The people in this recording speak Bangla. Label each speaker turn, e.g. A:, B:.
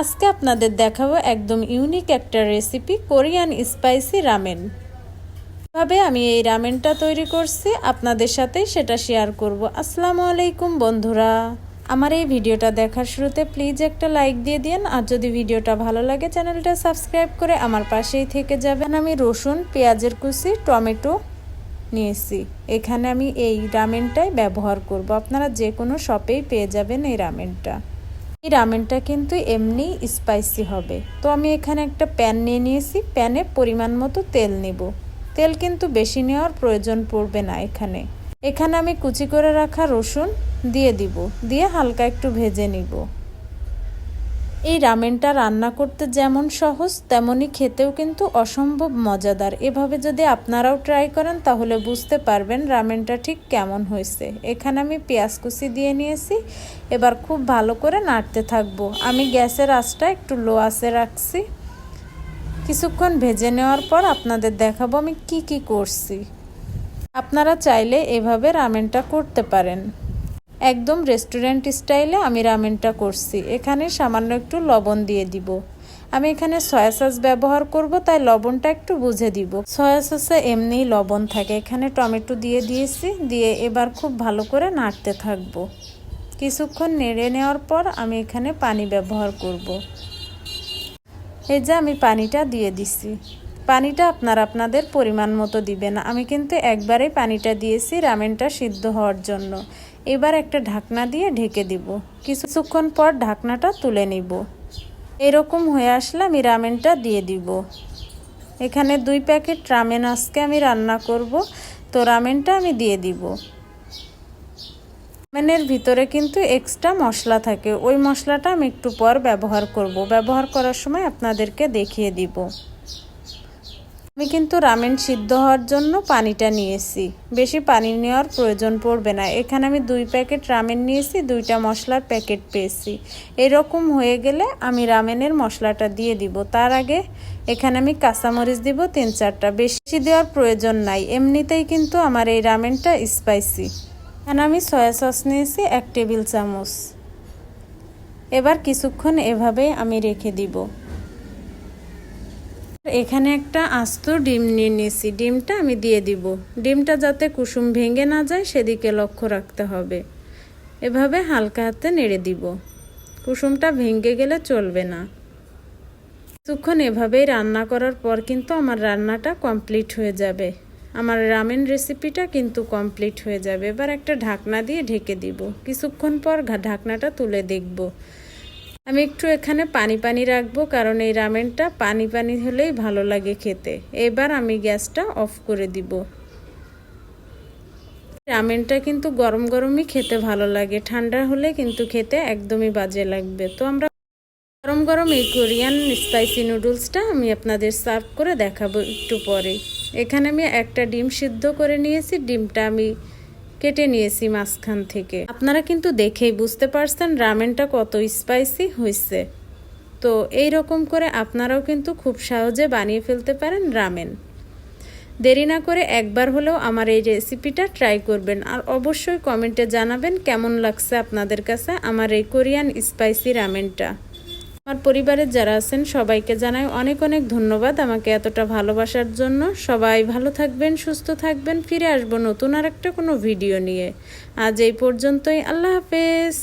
A: আজকে আপনাদের দেখাবো একদম ইউনিক একটা রেসিপি কোরিয়ান স্পাইসি রামেন ভাবে আমি এই রামেনটা তৈরি করছি, আপনাদের সাথেই সেটা শেয়ার করব। আসসালামু আলাইকুম, বন্ধুরা। আমার এই ভিডিওটা দেখার শুরুতে প্লিজ একটা লাইক দিয়ে দিন, আর যদি ভিডিওটা ভালো লাগে, চ্যানেলটা সাবস্ক্রাইব করে আমার পাশেই থেকে যাবেন। আমি রসুন, পেঁয়াজের কুচি, টমেটো নিয়েছি। এখানে আমি এই রামেনটাই ব্যবহার করব। আপনারা যে কোনো শপেই পেয়ে যাবেন এই রামেনটা এই রামেনটা কিন্তু এমনি স্পাইসি হবে। তো আমি এখানে একটা প্যান নিয়ে নিয়েছি প্যানে পরিমাণ মতো তেল নেব। তেল কিন্তু বেশি নেওয়ার প্রয়োজন পড়বে না এখানে। এখানে আমি কুচি করে রাখা রসুন দিয়ে দিব, দিয়ে হালকা একটু ভেজে নিব। এই রামেনটা রান্না করতে যেমন সহজ তেমনই খেতেও কিন্তু অসম্ভব মজাদার। এভাবে যদি আপনারাও ট্রাই করেন, তাহলে বুঝতে পারবেন রামেনটা ঠিক কেমন হয়েছে। এখানে আমি পেঁয়াজ কুচি দিয়ে নিয়েছি। এবার খুব ভালো করে নাড়তে থাকব। আমি গ্যাসের আঁচটা একটু লো আঁচে রাখছি। কিছুক্ষণ ভেজে নেওয়ার পর আপনাদের দেখাবো আমি কি কি করছি। আপনারা চাইলে এভাবে রামেনটা করতে পারেন। একদম রেস্টুরেন্ট স্টাইলে আমি রামেনটা করছি। এখানে সামান্য একটু লবণ দিয়ে দিব। আমি এখানে সয়া সস ব্যবহার করব, তাই লবণটা একটু বুঝে দিব। সয়া সসে এমনিই লবণ থাকে। এখানে টমেটো দিয়ে দিয়েছি, দিয়ে এবার খুব ভালো করে নাড়তে থাকব। কিছুক্ষণ নেড়ে নেওয়ার পর আমি এখানে পানি ব্যবহার করব। এই যে আমি পানিটা দিয়ে দিছি। পানিটা আপনার আপনাদের পরিমাণ মতো দিবেন। আমি কিন্তু একবারেই পানিটা দিয়েছি রামেনটা সিদ্ধ হওয়ার জন্য। এবার একটা ঢাকনা দিয়ে ঢেকে দিব। কিছুক্ষণ পর ঢাকনাটা তুলে নিব। এরকম হয়ে আসলে আমি রামেনটা দিয়ে দিব। এখানে দুই প্যাকেট রামেন আজকে আমি রান্না করব। তো রামেনটা আমি দিয়ে দিব। রামেনের ভিতরে কিন্তু এক্সট্রা মশলা থাকে। ওই মশলাটা আমি একটু পর ব্যবহার করব। ব্যবহার করার সময় আপনাদেরকে দেখিয়ে দিব। আমি কিন্তু রামেন সিদ্ধ হওয়ার জন্য পানিটা নিয়েছি। বেশি পানি নেওয়ার প্রয়োজন পড়বে না। এখানে আমি দুই প্যাকেট রামেন নিয়েছি, দুইটা মশলার প্যাকেট পেয়েছি। এরকম হয়ে গেলে আমি রামেনের মশলাটা দিয়ে দিব। তার আগে এখানে আমি কাঁচামরিচ দিব তিন চারটা। বেশি দেওয়ার প্রয়োজন নাই। এমনিতেই কিন্তু আমার এই রামেনটা স্পাইসি এখানে আমি সয়া সস নিয়েছি, এক টেবিল চামচ। এবার কিছুক্ষণ এভাবেই আমি রেখে দিব। এখানে একটা আস্ত ডিম নিয়ে নিয়েছি। ডিমটা আমি দিয়ে দিব। ডিমটা যাতে কুসুম ভেঙে না যায়, সেদিকে লক্ষ্য রাখতে হবে। এভাবে হালকা হাতে নেড়ে দিব। কুসুমটা ভেঙে গেলে চলবে না। কিছুক্ষণ এভাবেই রান্না করার পর কিন্তু আমার রান্নাটা কমপ্লিট হয়ে যাবে। আমার রামেন রেসিপিটা কিন্তু কমপ্লিট হয়ে যাবে। এবার একটা ঢাকনা দিয়ে ঢেকে দিব। কিছুক্ষণ পর ঢাকনাটা তুলে দেখব। আমি একটু এখানে পানি পানি রাখব, কারণ এই রামেনটা পানি পানি হলেই ভালো লাগে খেতে। এবার আমি গ্যাসটা অফ করে দিব। রামেনটা কিন্তু গরম গরমই খেতে ভালো লাগে। ঠান্ডা হলে কিন্তু খেতে একদমই বাজে লাগবে। তো আমরা গরম গরম এই কোরিয়ান স্পাইসি নুডলসটা আমি আপনাদের সার্ভ করে দেখাবো একটু পরে। এখানে আমি একটা ডিম সিদ্ধ করে নিয়েছি। ডিমটা আমি কেটে নিয়েছি মাঝখান থেকে। আপনারা কিন্তু দেখেই বুঝতে পারছেন রামেনটা কত স্পাইসি হয়েছে তো এই রকম করে আপনারাও কিন্তু খুব সহজে বানিয়ে ফেলতে পারেন রামেন। দেরি না করে একবার হলেও আমার এই রেসিপিটা ট্রাই করবেন। আর অবশ্যই কমেন্টে জানাবেন কেমন লাগছে আপনাদের কাছে আমার এই কোরিয়ান স্পাইসি রামেনটা। আমার পরিবারের যারা আছেন, সবাইকে জানাই অনেক অনেক ধন্যবাদ আমাকে এতটা ভালোবাসার জন্য। সবাই ভালো থাকবেন, সুস্থ থাকবেন, ফিরে আসব নতুন আর একটা কোনো ভিডিও নিয়ে। আজ এই পর্যন্তই, আল্লাহ হাফেজ।